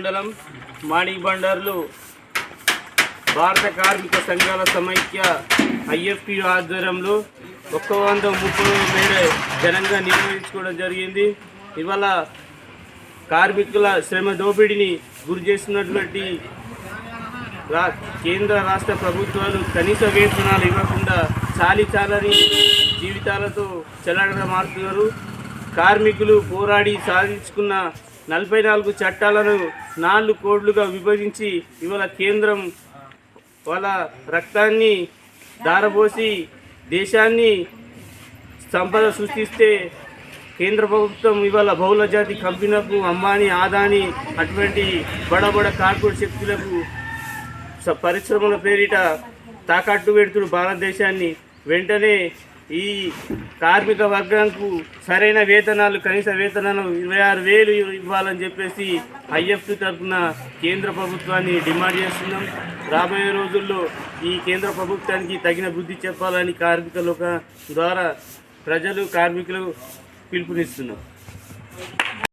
మండలం మాణిక్ బండార్లు భారత కార్మిక సంఘాల సమైక్య ఐఎఫ్పి ఆధ్వర్యంలో ఒక్క వంద ముప్పై మేర ఘనంగా నిర్వహించుకోవడం జరిగింది. ఇవాళ కార్మికుల శ్రమ దోపిడీని గురి చేస్తున్నటువంటి రా కేంద్ర రాష్ట్ర ప్రభుత్వాలు కనీస వేతనాలు ఇవ్వకుండా చాలి చాలని జీవితాలతో చెలడగా మారుతున్నారు. కార్మికులు పోరాడి సాధించుకున్న నలభై నాలుగు చట్టాలను నాలుగు కోడ్లుగా విభజించి ఇవాళ కేంద్రం వాళ్ళ రక్తాన్ని దారపోసి దేశాన్ని సంపద సృష్టిస్తే కేంద్ర ప్రభుత్వం ఇవాళ బహుళ జాతి కంపెనీలకు అంబానీ ఆదాని అటువంటి బడ బడ కార్పొరేట్ శక్తులకు పరిశ్రమల పేరిట తాకట్టు పెడుతున్న భారతదేశాన్ని వెంటనే ఈ కార్మిక వర్గంకు సరైన వేతనాలు కనీస వేతనాలు ఇరవై ఆరు వేలు ఇవ్వాలని చెప్పేసి ఐఎఫ్ తరఫున కేంద్ర ప్రభుత్వాన్ని డిమాండ్ చేస్తున్నాం. రాబోయే రోజుల్లో ఈ కేంద్ర ప్రభుత్వానికి తగిన బుద్ధి చెప్పాలని కార్మిక లోక ద్వారా ప్రజలు కార్మికులు పిలుపునిస్తున్నాం.